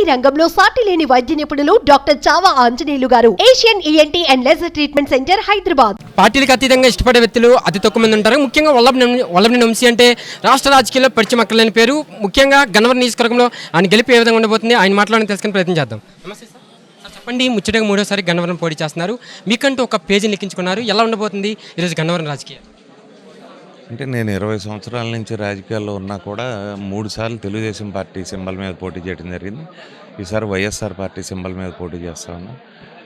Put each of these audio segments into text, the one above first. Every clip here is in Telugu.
ఈఎన్టీ రంగంలో సాటి లేని వైద్య నిపుణులు doctor Chava Anjaneyulu garu. Asian ENT and laser treatment centre Hyderabad. పార్టీలకు అతీతంగా ఇష్టపడే వ్యక్తులు అతి తక్కువ మంది ఉంటారు. ముఖ్యంగా వల్లభని వల్లభని వంశీ అంటే రాష్ట్ర రాజకీయాల్లో పరిచయం అక్కర్లేని పేరు. ముఖ్యంగా గన్నవరం నియోజకవర్గంలో ఆయన గెలిపి ఏ విధంగా ఉండబోతుంది ఆయన మాట్లాడని తెలుసుకుని ప్రయత్నం చేద్దాం. నమస్తే సార్. చెప్పండి ముచ్చటగా మూడోసారి గన్నవరం పోటీ చేస్తున్నారు. మీకంటూ ఒక పేజీని లెక్కించుకున్నారు ఎలా ఉండబోతుంది ఈరోజు గన్నవరం రాజకీయాలు అంటే నేను ఇరవై సంవత్సరాల నుంచి రాజకీయాల్లో ఉన్నా కూడా మూడు సార్లు తెలుగుదేశం పార్టీ సింబల్ మీద పోటీ చేయడం జరిగింది. ఈసారి వైఎస్ఆర్ పార్టీ సింబల్ మీద పోటీ చేస్తా ఉన్నా.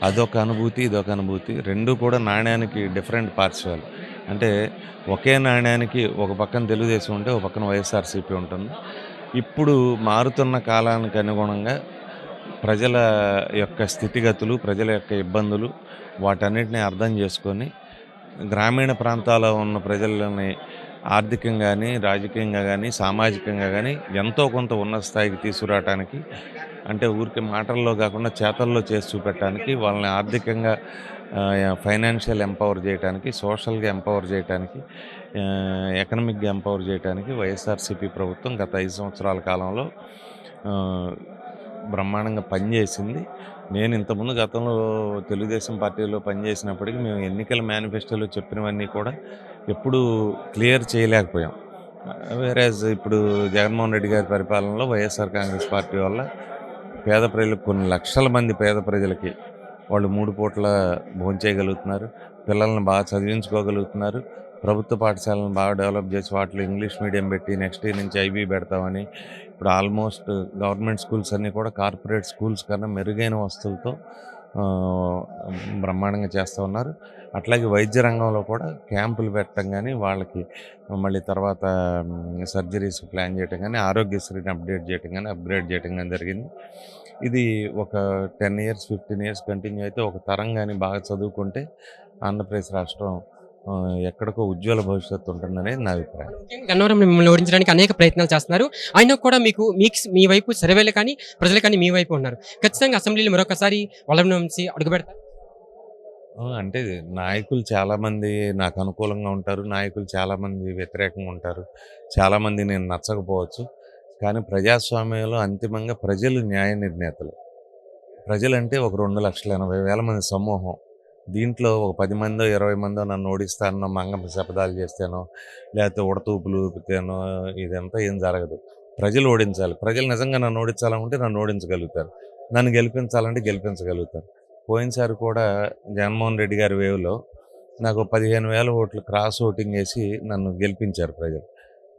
అదొక అనుభూతి ఇదొక అనుభూతి. రెండు కూడా నాణ్యానికి డిఫరెంట్ పార్శ్వాలు. అంటే ఒకే నాణ్యానికి ఒక పక్కన తెలుగుదేశం ఉంటే ఒక పక్కన వైఎస్ఆర్సీపీ ఉంటుంది. ఇప్పుడు మారుతున్న కాలానికి అనుగుణంగా ప్రజల యొక్క స్థితిగతులు ప్రజల యొక్క ఇబ్బందులు వాటన్నిటిని అర్థం చేసుకొని గ్రామీణ ప్రాంతాల్లో ఉన్న ప్రజలని ఆర్థికంగా కానీ రాజకీయంగా కానీ సామాజికంగా కానీ ఎంతో కొంత ఉన్నత స్థాయికి తీసుకురావటానికి అంటే ఊరికి మాటల్లో కాకుండా చేతల్లో చేసి చూపెట్టడానికి వాళ్ళని ఆర్థికంగా ఫైనాన్షియల్ ఎంపవర్ చేయడానికి సోషల్గా ఎంపవర్ చేయడానికి ఎకనమిక్గా ఎంపవర్ చేయడానికి వైఎస్ఆర్సీపీ ప్రభుత్వం గత ఐదు సంవత్సరాల కాలంలో బ్రహ్మాండంగా పనిచేసింది. నేను ఇంతకుముందు గతంలో తెలుగుదేశం పార్టీలో పనిచేసినప్పటికీ మేము ఎన్నికల మేనిఫెస్టోలో చెప్పినవన్నీ కూడా ఎప్పుడూ క్లియర్ చేయలేకపోయాం. వేరేజ్ ఇప్పుడు జగన్మోహన్ రెడ్డి గారి పరిపాలనలో వైఎస్ఆర్ కాంగ్రెస్ పార్టీ వల్ల పేద ప్రజలకు కొన్ని లక్షల మంది పేద ప్రజలకి వాళ్ళు మూడు పూట్ల భోంచేయగలుగుతున్నారు. పిల్లల్ని బాగా చదివించుకోగలుగుతున్నారు. ప్రభుత్వ పాఠశాలను బాగా డెవలప్ చేసి వాటిలో ఇంగ్లీష్ మీడియం పెట్టి నెక్స్ట్ ఇయర్ నుంచి ఐబీ పెడతామని ఇప్పుడు ఆల్మోస్ట్ గవర్నమెంట్ స్కూల్స్ అన్నీ కూడా కార్పొరేట్ స్కూల్స్ కన్నా మెరుగైన వస్తువులతో బ్రహ్మాండంగా చేస్తూ ఉన్నారు. అట్లాగే వైద్య రంగంలో కూడా క్యాంపులు పెట్టడం కానీ వాళ్ళకి మళ్ళీ తర్వాత సర్జరీస్ ప్లాన్ చేయటం కానీ ఆరోగ్యశ్రీని అప్డేట్ చేయటం కానీ అప్గ్రేడ్ చేయటం కానీ జరిగింది. ఇది ఒక ten years fifteen years continue అయితే ఒక తరం కానీ బాగా చదువుకుంటే ఆంధ్రప్రదేశ్ రాష్ట్రం ఎక్కడికో ఉజ్వల భవిష్యత్తు ఉంటుందనేది నా అభిప్రాయం. గన్నవరం మిమ్మల్ని ఓడించడానికి అనేక ప్రయత్నాలు చేస్తున్నారు. అయినా కూడా మీకు మీకు మీ వైపు సర్వేలు కానీ ప్రజలు కానీ మీ వైపు ఉన్నారు. ఖచ్చితంగా అసెంబ్లీలో మరొకసారి వల్లభని వంశీ అడుగు పెడతారు ఆ, అంటే నాయకులు చాలామంది నాకు అనుకూలంగా ఉంటారు. నాయకులు చాలామంది వ్యతిరేకంగా ఉంటారు. చాలామంది నేను నచ్చకపోవచ్చు. కానీ ప్రజాస్వామ్యంలో అంతిమంగా ప్రజలు న్యాయ నిర్ణేతలు. ప్రజలంటే ఒక రెండు లక్షల ఎనభై వేల మంది సమూహం. దీంట్లో ఒక పది మందో ఇరవై మందో నన్ను ఓడిస్తానో మంగం శపథాలు చేస్తానో లేకపోతే ఉడతూపులు ఊపితేనో ఇదంతా ఏం జరగదు. ప్రజలు ఓడించాలి. ప్రజలు నిజంగా నన్ను ఓడించాలనుకుంటే నన్ను ఓడించగలుగుతారు. నన్ను గెలిపించాలంటే గెలిపించగలుగుతారు. పోయినసారి కూడా జగన్మోహన్ రెడ్డి గారి వేవ్లో నాకు పదిహేను వేల ఓట్లు క్రాస్ ఓటింగ్ వేసి నన్ను గెలిపించారు ప్రజలు.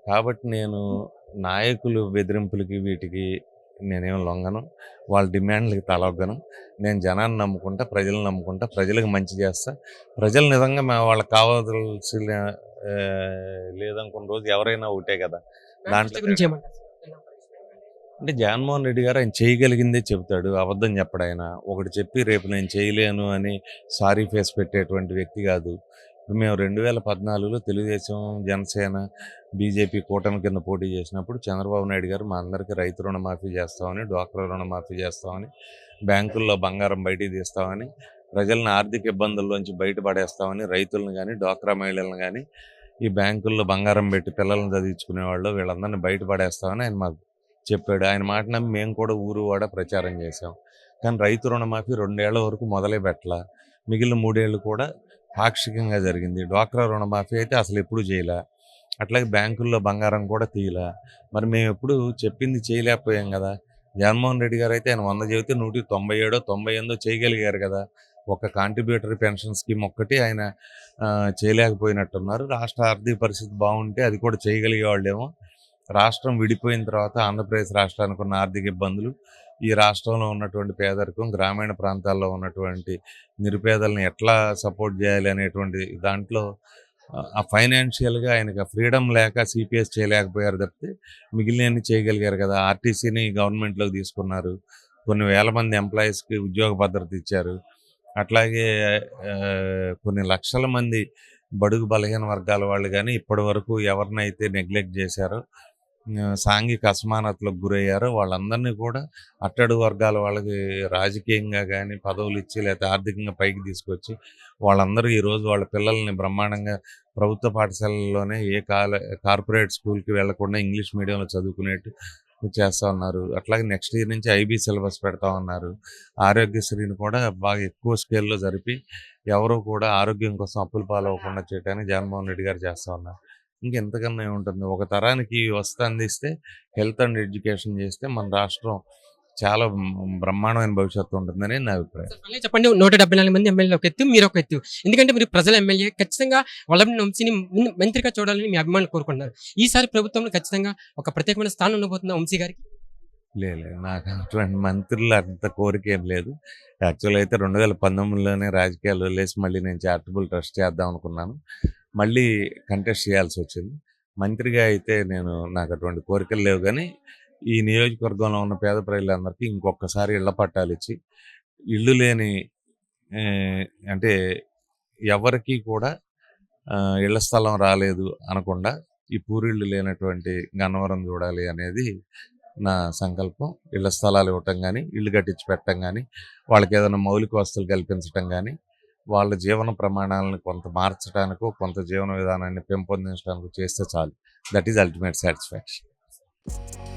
కాబట్టి నేను నాయకులు బెదిరింపులకి వీటికి నేనేం లొంగను. వాళ్ళ డిమాండ్లకి తలొగ్గను. నేను జనాన్ని నమ్ముకుంటా ప్రజలను నమ్ముకుంటా ప్రజలకు మంచి చేస్తా. ప్రజలు నిజంగా మా వాళ్ళకి కావాల్సిన ఆ, లేదనుకున్న రోజు ఎవరైనా ఒకటే కదా. దాంట్లో అంటే జగన్మోహన్ రెడ్డి గారు ఆయన చేయగలిగిందే చెబుతాడు. అబద్ధం చెప్పడు ఆయన. ఒకటి చెప్పి రేపు నేను చేయలేను అని సారీ ఫేస్ పెట్టేటువంటి వ్యక్తి కాదు. ఇప్పుడు మేము రెండు వేల పద్నాలుగులో తెలుగుదేశం జనసేన బీజేపీ కూటమి కింద పోటీ చేసినప్పుడు చంద్రబాబు నాయుడు గారు మా అందరికీ రైతు రుణమాఫీ చేస్తామని డ్వాక్రా రుణమాఫీ చేస్తామని బ్యాంకుల్లో బంగారం బయటికి తీస్తామని ప్రజలను ఆర్థిక ఇబ్బందుల్లోంచి బయటపడేస్తామని రైతులను కానీ డ్వాక్రా మహిళలను కానీ ఈ బ్యాంకుల్లో బంగారం పెట్టి పిల్లల్ని చదివించుకునే వాళ్ళు వీళ్ళందరినీ బయటపడేస్తామని ఆయన మాకు చెప్పాడు. ఆయన మాట నమ్మి మేము కూడా ఊరు వాడ ప్రచారం చేసాం కానీ రైతు రుణమాఫీ రెండేళ్ళ వరకు మొదలే పెట్టలా. మిగిలిన మూడేళ్ళు కూడా పాక్షికంగా జరిగింది. డ్వాక్రా రుణమాఫీ అయితే అసలు ఎప్పుడు చేయలే. అట్లాగే బ్యాంకుల్లో బంగారం కూడా తీయలే. మరి మేము ఎప్పుడు చెప్పింది చేయలేకపోయాం కదా. జగన్మోహన్ రెడ్డి గారు అయితే ఆయన వంద చెబితే నూట తొంభై ఏడో తొంభై ఎనిమిదో చేయగలిగారు కదా. ఒక కాంట్రిబ్యూటరీ పెన్షన్ స్కీమ్ ఒక్కటి ఆయన చేయలేకపోయినట్టున్నారు. రాష్ట్ర ఆర్థిక పరిస్థితి బాగుంటే అది కూడా చేయగలిగే వాళ్ళేమో రాష్ట్రం విడిపోయిన తర్వాత ఆంధ్రప్రదేశ్ రాష్ట్రానికి ఉన్న ఆర్థిక ఇబ్బందులు ఈ రాష్ట్రంలో ఉన్నటువంటి పేదరికం గ్రామీణ ప్రాంతాల్లో ఉన్నటువంటి నిరుపేదలను ఎట్లా సపోర్ట్ చేయాలి అనేటువంటి దాంట్లో ఆ ఫైనాన్షియల్గా ఆయనకి ఫ్రీడమ్ లేక సిపిఎస్ చేయలేకపోయారు తప్పితే మిగిలినవన్నీ చేయగలిగారు కదా. ఆర్టీసీని గవర్నమెంట్లోకి తీసుకున్నారు. కొన్ని వేల మంది ఎంప్లాయీస్కి ఉద్యోగ భద్రత ఇచ్చారు. అట్లాగే కొన్ని లక్షల మంది బడుగు బలహీన వర్గాల వాళ్ళు కానీ ఇప్పటి వరకు ఎవరినైతే నెగ్లెక్ట్ చేశారో సాంఘిక అసమానతలకు గురయ్యారో వాళ్ళందరినీ కూడా అట్టడు వర్గాల వాళ్ళకి రాజకీయంగా కానీ పదవులు ఇచ్చి లేకపోతే ఆర్థికంగా పైకి తీసుకొచ్చి వాళ్ళందరూ ఈరోజు వాళ్ళ పిల్లల్ని బ్రహ్మాండంగా ప్రభుత్వ పాఠశాలల్లోనే ఏ కాల కార్పొరేట్ స్కూల్కి వెళ్ళకుండా ఇంగ్లీష్ మీడియంలో చదువుకునేట్టు చేస్తా ఉన్నారు. అట్లాగే నెక్స్ట్ ఇయర్ నుంచి ఐబీ సిలబస్ పెడతా ఉన్నారు. ఆరోగ్యశ్రీని కూడా బాగా ఎక్కువ స్కేల్లో జరిపి ఎవరూ కూడా ఆరోగ్యం కోసం అప్పులు పాలవ్వకుండా చేయడానికి జగన్మోహన్ రెడ్డి గారు చేస్తా ఉన్నారు. ఇంకెంతకన్నా ఏముంటుంది? ఒక తరానికి వస్తు అందిస్తే హెల్త్ అండ్ ఎడ్యుకేషన్ చేస్తే మన రాష్ట్రం చాలా బ్రహ్మాండమైన భవిష్యత్తు ఉంటుందని నా అభిప్రాయం. చెప్పండి నూట డెబ్బై నాలుగు మంది ఎమ్మెల్యేలు ఒక ఎత్తు మీరు ఒక ఎత్తు. ఎందుకంటే మీరు ప్రజల ఎమ్మెల్యే ఖచ్చితంగా వల్లభనేని వంశీని మంత్రిగా చూడాలని మీ అభిమానులు కోరుకుంటున్నారు. ఈసారి ప్రభుత్వంలో ఖచ్చితంగా ఒక ప్రత్యేకమైన స్థానం ఉండబోతుంది వంశీ గారికి? లేదు నాకు అటువంటి మంత్రులు అంత కోరిక ఏం లేదు. యాక్చువల్ అయితే రెండు వేల పంతొమ్మిదిలోనే రాజకీయాలు వదిలేసి మళ్ళీ నేను చారిటబుల్ ట్రస్ట్ చేద్దాం అనుకున్నాను. మళ్ళీ కంటెస్ట్ చేయాల్సి వచ్చింది మంత్రిగా అయితే నేను నాకు అటువంటి కోరికలు లేవు కానీ ఈ నియోజకవర్గంలో ఉన్న పేద ప్రజలందరికీ ఇంకొకసారి ఇళ్ళ పట్టాలు ఇచ్చి ఇల్లు లేని అంటే ఎవరికీ కూడా ఇళ్ళ స్థలం రాలేదు అనకుండా ఈ పూరిళ్ళు లేనటువంటి గన్నవరం చూడాలి అనేది నా సంకల్పం. ఇళ్ళ స్థలాలు ఇవ్వటం కానీ ఇల్లు కట్టించి పెట్టడం కానీ వాళ్ళకి ఏదైనా మౌలిక వస్తువులు కల్పించటం కానీ వాళ్ళ జీవన ప్రమాణాలను కొంత మార్చడానికి కొంత జీవన విధానాన్ని పెంపొందించడానికి చేస్తే చాలు. That is ultimate satisfaction